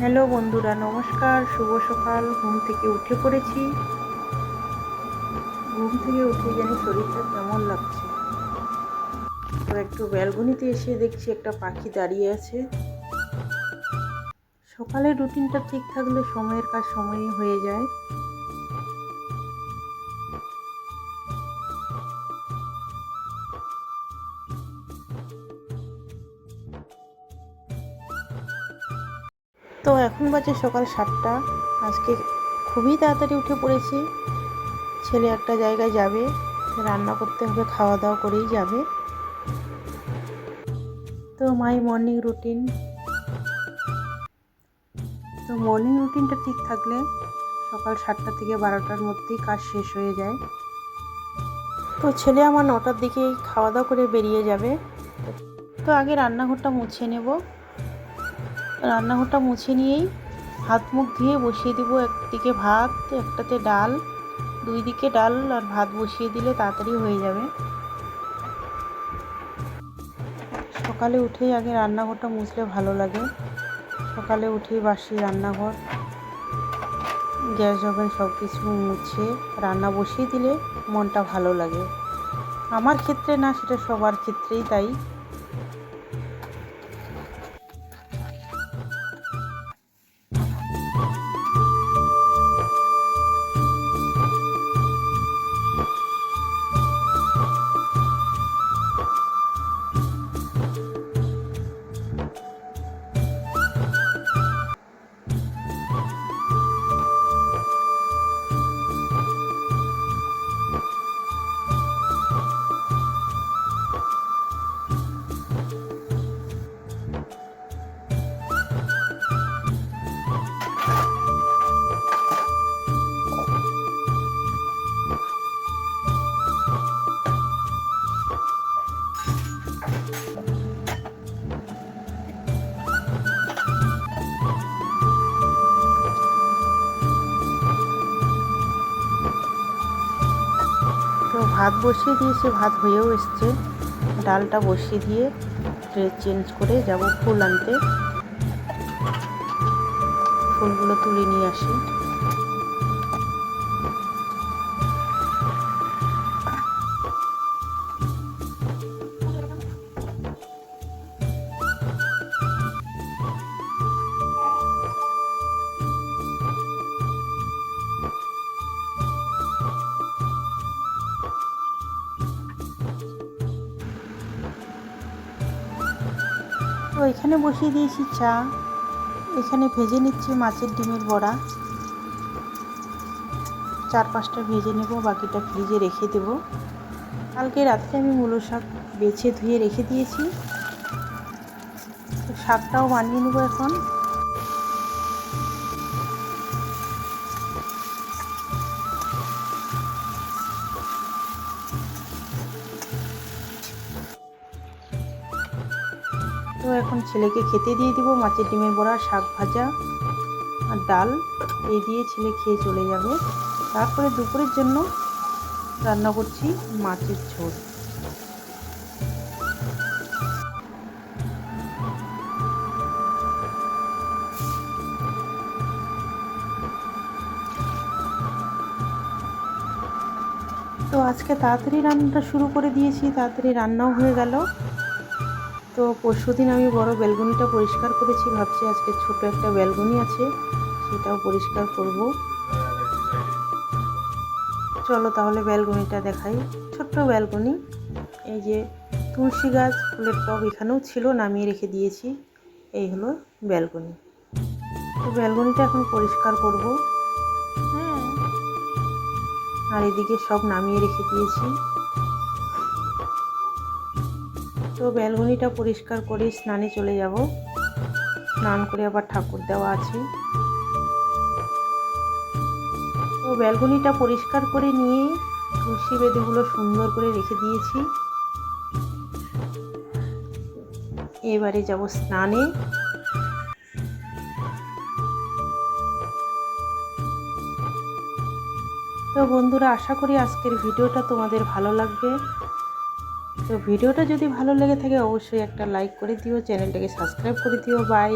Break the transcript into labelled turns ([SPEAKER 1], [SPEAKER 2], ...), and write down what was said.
[SPEAKER 1] Hello বন্ধুরা, নমস্কার, শুভ সকাল। ঘুম থেকে উঠে পড়েছি। ঘুম থেকে উঠে জানি শরীরটা কেমন লাগছে। তো একটু ব্যালকনিতে এসে দেখছি একটা পাখি দাঁড়িয়ে আছে। সকালের রুটিনটা ঠিক থাকলে সময়ের কাজ সময়ই হয়ে যায়। তো এখন বাজে সকাল সাতটা। আজকে খুবই তাড়াতাড়ি উঠে পড়েছি। ছেলে একটা জায়গায় যাবে, রান্না করতে হবে, খাওয়া দাওয়া করেই যাবে। তো মাই মর্নিং রুটিন তো মর্নিং রুটিনটা ঠিক থাকলে সকাল সাতটা থেকে বারোটার মধ্যেই কাজ শেষ হয়ে যায়। তো ছেলে আমার নটার দিকেই খাওয়া দাওয়া করে বেরিয়ে যাবে। তো আগে রান্নাঘরটা মুছে নেব। রান্নাঘরটা মুছে নিয়েই হাত মুখ ধুয়ে বসিয়ে দেবো একদিকে ভাত, একটাতে ডাল। দুই দিকে ডাল আর ভাত বসিয়ে দিলে তাড়াতাড়ি হয়ে যাবে। সকালে উঠেই আগে রান্নাঘরটা মুছলে ভালো লাগে। সকালে উঠেই বাসি রান্নাঘর। গ্যাস, ওভেন সব কিছু মুছে রান্না বসিয়ে দিলে মনটা ভালো লাগে। আমার ক্ষেত্রে না, সেটা সবার ক্ষেত্রেই তাই। ভাত বসিয়ে দিয়েছে, ভাত হয়েও এসছে। ডালটা বসিয়ে দিয়ে ড্রেস চেঞ্জ করে যাব ফুল আনতে। ফুলগুলো তুলে নিয়ে আসি। তো এখানে বসিয়ে দিয়েছি চা। এখানে ভেজে নিচ্ছি মাছের ডিমের বড়া। চার পাঁচটা ভেজে নেব, বাকিটা ফ্রিজে রেখে দেব। কালকে রাত্রে আমি মূলো শাক বেছে ধুয়ে রেখে দিয়েছি। শাকটাও বানিয়ে নেব এখন। তো এখন ছেলেকে খেতে দিয়ে দিব। মাছের ডিমের বড়া, শাক ভাজা আর ডাল। এই দিয়ে ছেলে খেয়ে চলে যাবে। তারপরে দুপুরের জন্য রান্না করছি মাছের ঝোল। তো আজকে তাড়াতাড়ি রান্নাটা শুরু করে দিয়েছি। তাড়াতাড়ি রান্নাও হয়ে গেল। তো পরশু দিন আমি বড় ব্যালকনিটা পরিষ্কার করেছি ভাবছি আজকে ছোট একটা ব্যালকনি আছে সেটাও পরিষ্কার করব। চলো তাহলে ব্যালকনিটা দেখাই। ছোট্ট ব্যালকনি এই যে তুলসী গাছ ফুলের টব এখানেও ছিল নামিয়ে রেখে দিয়েছি। এই হলো ব্যালকনি তো ব্যালকনিটা এখন পরিষ্কার করব। হ্যাঁ। আর এদিকে সব নামিয়ে রেখে দিয়েছি। তো ব্যালকনিটা পরিষ্কার করে স্নানে চলে যাব। স্নান করে আবার ঠাকুর দেওয়া আছে। তো ব্যালকনিটা পরিষ্কার করে নিয়ে তুলসী বেদিগুলো সুন্দর করে রেখে দিয়েছি। এবারে যাব স্নানে। তো বন্ধুরা, আশা করি আজকের ভিডিওটা তোমাদের ভালো লাগবে। তো ভিডিওটা যদি ভালো লেগে থাকে, অবশ্যই একটা লাইক করে দিও, চ্যানেলটাকে সাবস্ক্রাইব করে দিও বাই